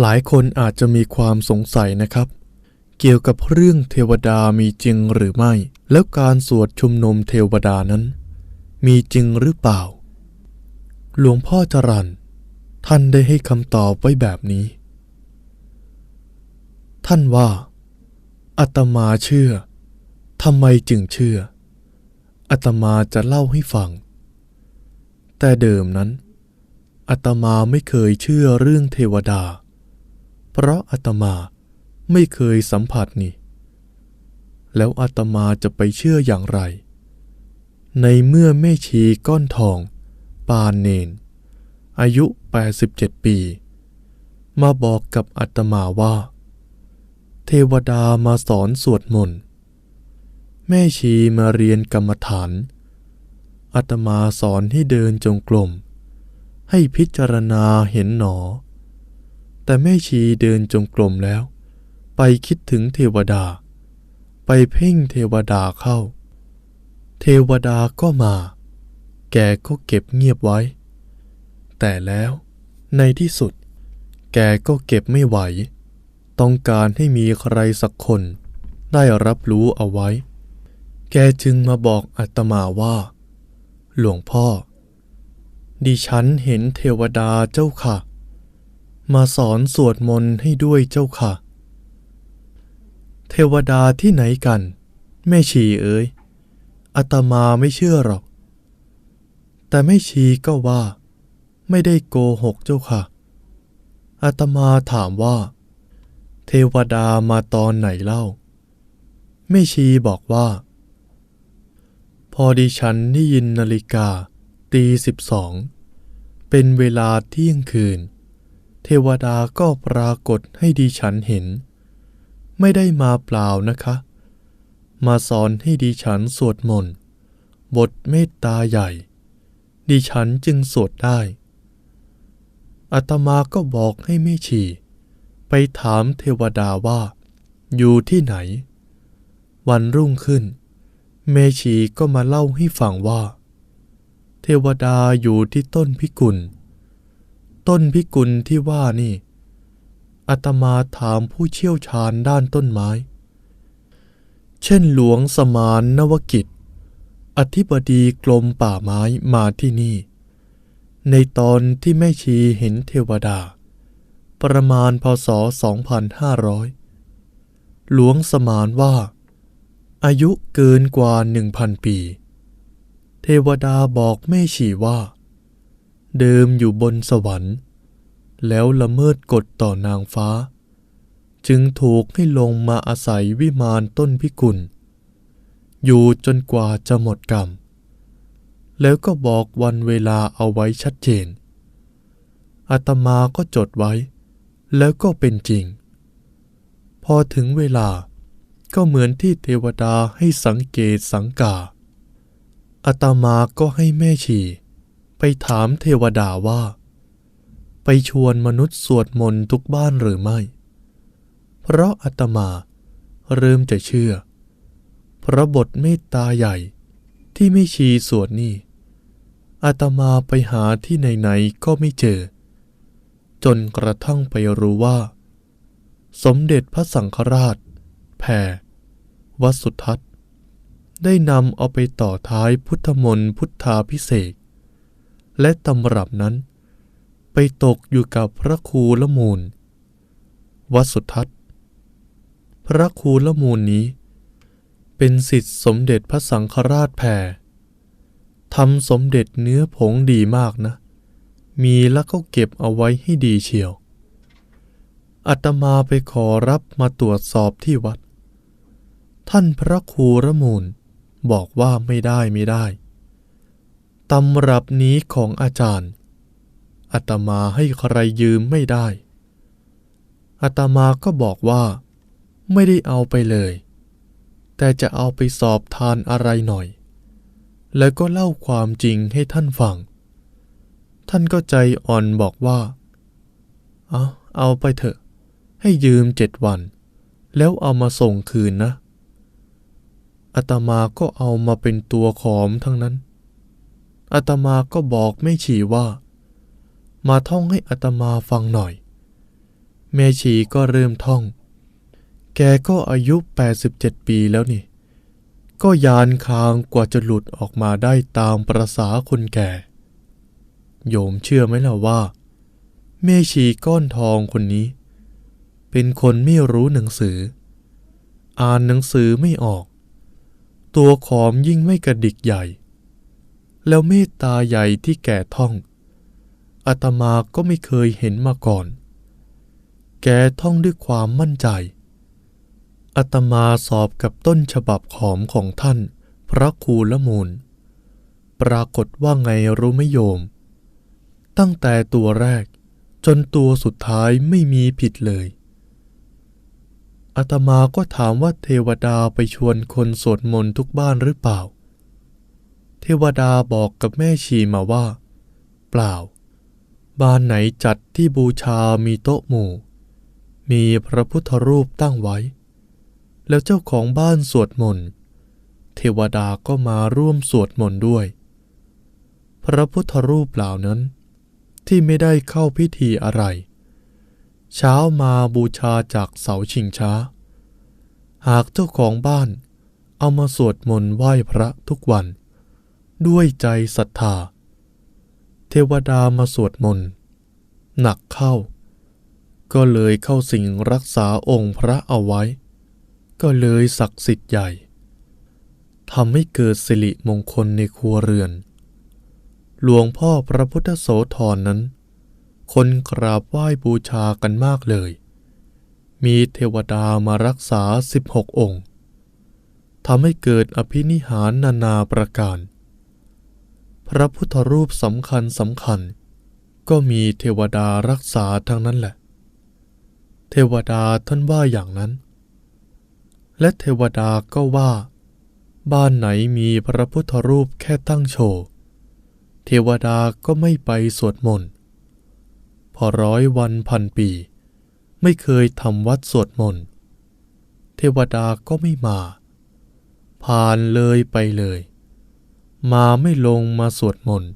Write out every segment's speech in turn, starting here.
หลายคนอาจจะมีความสงสัยนะครับ เกี่ยวกับเรื่องเทวดามีจริงหรือไม่ แล้วการสวดชุมนุมเทวดานั้น มีจริงหรือเปล่า หลวงพ่อจรันท่านได้ให้คำตอบไว้แบบนี้ ท่านว่าอาตมาเชื่อทำไมจึงเชื่ออาตมาจะเล่าให้ฟัง แต่เดิมนั้นอาตมาไม่เคยเชื่อเรื่องเทวดา เพราะอาตมาไม่เคยสัมผัสนี่ แล้วอาตมาจะไปเชื่ออย่างไร ในเมื่อแม่ชีก้อนทอง ปานเนน อายุ 87 ปี มาบอกกับอาตมาว่า เทวดามาสอนสวดมนต์แม่ชีมาเรียนกรรมฐานอาตมาสอนให้เดินจงกรมให้พิจารณาเห็นหนอ แต่แม่ชีเดินจงกรมแล้ว ไปคิดถึงเทวดา ไปเพ่งเทวดาเข้า เทวดาก็มา แกก็เก็บเงียบไว้ แต่แล้วในที่สุด แกก็เก็บไม่ไหว ต้องการให้มีใครสักคน ได้รับรู้เอาไว้ แกจึงมาบอกอาตมาว่า หลวงพ่อ ดิฉันเห็นเทวดาเจ้าค่ะ มาสอนสวดมนต์ให้ด้วยเจ้าค่ะ เทวดาที่ไหนกัน แม่ชีเอ๋ยอาตมาไม่เชื่อหรอก แต่แม่ชีก็ว่า ไม่ได้โกหกเจ้าค่ะอาตมาถามว่า เทวดามาตอนไหนเล่า แม่ชีบอกว่า พอดิฉันได้ยินนาฬิกาตีสิบสองเป็นเวลาเที่ยงคืน เทวดาก็ปรากฏให้ดิฉันเห็น ไม่ได้มาเปล่านะคะ มาสอนให้ดิฉันสวดมนต์บทเมตตาใหญ่ ดิฉันจึงสวดได้อาตมาก็บอกให้แม่ชี ไปถามเทวดาว่า อยู่ที่ไหน วันรุ่งขึ้นแม่ชีก็มาเล่าให้ฟังว่า เทวดาอยู่ที่ต้นพิกุล ต้นพิกุลที่ว่านี่อาตมาถามผู้เชี่ยวชาญด้านต้นไม้ เช่นหลวงสมานนวกิจ อธิบดีกรมป่าไม้มาที่นี่ ในตอนที่แม่ชีเห็นเทวดา ประมาณพศ 2500 หลวงสมานว่า อายุเกินกว่า 1,000 ปี เทวดาบอกแม่ชีว่า เดิมอยู่บนสวรรค์ แล้วละเมิดกฎต่อนางฟ้า จึงถูกให้ลงมาอาศัยวิมานต้นพิกุล อยู่จนกว่าจะหมดกรรม แล้วก็บอกวันเวลาเอาไว้ชัดเจนอาตมาก็จดไว้ แล้วก็เป็นจริง พอถึงเวลาก็เหมือนที่เทวดาให้สังเกตสังกาอาตมาก็ให้แม่ชี ไปถามเทวดาว่า ไปชวนมนุษย์สวดมนต์ทุกบ้านหรือไม่ เพราะอาตมาเริ่มจะเชื่อเพราะบทเมตตาใหญ่ที่ไม่ชีสวดนี่อาตมาไปหาที่ไหนๆก็ไม่เจอ จนกระทั่งไปรู้ว่า สมเด็จพระสังฆราช แผ่วัดสุทัศน์ ได้นำเอาไปต่อท้ายพุทธมนต์พุทธาพิเศษ และตำรับนั้น ไปตกอยู่กับพระครูละมูล วัดสุทัศน์ พระครูละมูลนี้ เป็นสิทธิสมเด็จพระสังฆราชแผ่ทำสมเด็จเนื้อผงดีมากนะ มีแล้วก็เก็บเอาไว้ให้ดีเชียวอาตมาไปขอรับมาตรวจสอบที่วัด ท่านพระครูระมูลบอกว่าไม่ได้ไม่ได้ ตำรับนี้ของอาจารย์อาตมาให้ใครยืมไม่ได้อาตมาก็บอกว่า ไม่ได้เอาไปเลย แต่จะเอาไปสอบทานอะไรหน่อย แล้วก็เล่าความจริงให้ท่านฟัง ท่านก็ใจอ่อนบอกว่าเอาเอาไปเถอะ ให้ยืมเจ็ดวัน แล้วเอามาส่งคืนนะอาตมาก็เอามาเป็นตัวขอมทั้งนั้น อาตมาก็บอกไม่ฉีว่า มาท่องให้อาตมาฟังหน่อย แม่ชีก็เริ่มท่อง แกก็อายุ 87 ปีแล้วนี่ ก็ยานคางกว่าจะหลุดออกมาได้ตามประษาคนแก่ โยมเชื่อไหมล่ะว่า แม่ชีก้อนทองคนนี้ เป็นคนไม่รู้หนังสือ อ่านหนังสือไม่ออก ตัวขอมยิ่งไม่กระดิกใหญ่ แล้วเมตตาใหญ่ที่แก่ท่องอาตมาก็ไม่เคยเห็นมาก่อน แกท่องด้วยความมั่นใจอาตมาสอบกับต้นฉบับขอมของท่าน พระครูละมูล ปรากฏว่าไงรู้ไหมโยม ตั้งแต่ตัวแรกจนตัวสุดท้ายไม่มีผิดเลยอาตมาก็ถามว่าเทวดาไปชวนคนสวดมนต์ทุกบ้านหรือเปล่า เทวดาบอกกับแม่ชีมาว่า เปล่า บ้านไหนจัดที่บูชามีโต๊ะหมู่ มีพระพุทธรูปตั้งไว้ แล้วเจ้าของบ้านสวดมนต์เทวดาก็มาร่วมสวดมนต์ด้วย พระพุทธรูปเหล่านั้น ที่ไม่ได้เข้าพิธีอะไร เช้ามาบูชาจากเสาชิงช้า หากเจ้าของบ้านเอามาสวดมนต์ไหว้พระทุกวัน ด้วยใจศรัทธา เทวดามาสวดมนต์ หนักเข้า ก็เลยเข้าสิงรักษาองค์พระเอาไว้ ก็เลยศักดิ์สิทธิ์ใหญ่ทำให้เกิดสิริมงคลในครัวเรือน หลวงพ่อพระพุทธโสธรนนั้น คนกราบไหว้บูชากันมากเลย มีเทวดามารักษา 16 องค์ทำให้เกิดอภินิหารนานาประการ พระพุทธรูปสำคัญสำคัญ ก็มีเทวดารักษาทั้งนั้นแหละ เทวดาท่านว่าอย่างนั้น และเทวดาก็ว่า บ้านไหนมีพระพุทธรูปแค่ตั้งโชว์ เทวดาก็ไม่ไปสวดมนต์พอร้อยวันพันปี ไม่เคยทำวัดสวดมนต์เทวดาก็ไม่มา ผ่านเลยไปเลย มาไม่ลงมาสวดมนต์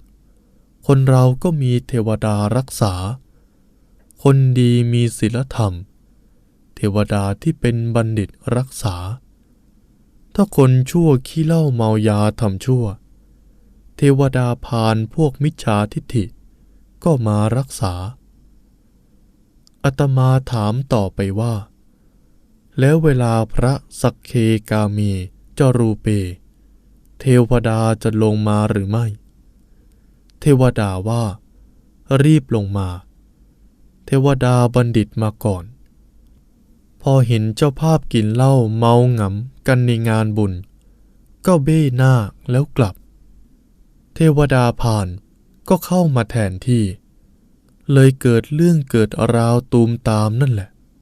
คนเราก็มีเทวดารักษา คนดีมีศีลธรรม เทวดาที่เป็นบัณฑิตรักษา ถ้าคนชั่วขี้เล้าเมายาทำชั่ว เทวดาพานพวกมิจฉาทิฏฐิ ก็มารักษาอาตมาถามต่อไปว่า แล้วเวลาพระสักเคกามีจารูเป เทวดาจะลงมาหรือไม่ เทวดาว่า รีบลงมา เทวดาบัณฑิตมาก่อน พอเห็นเจ้าภาพกินเหล้าเมาหงำกันในงานบุญ ก็เบ้หน้าแล้วกลับ เทวดาผ่านก็เข้ามาแทนที่ เลยเกิดเรื่องเกิดราวตูมตามนั่นแหละ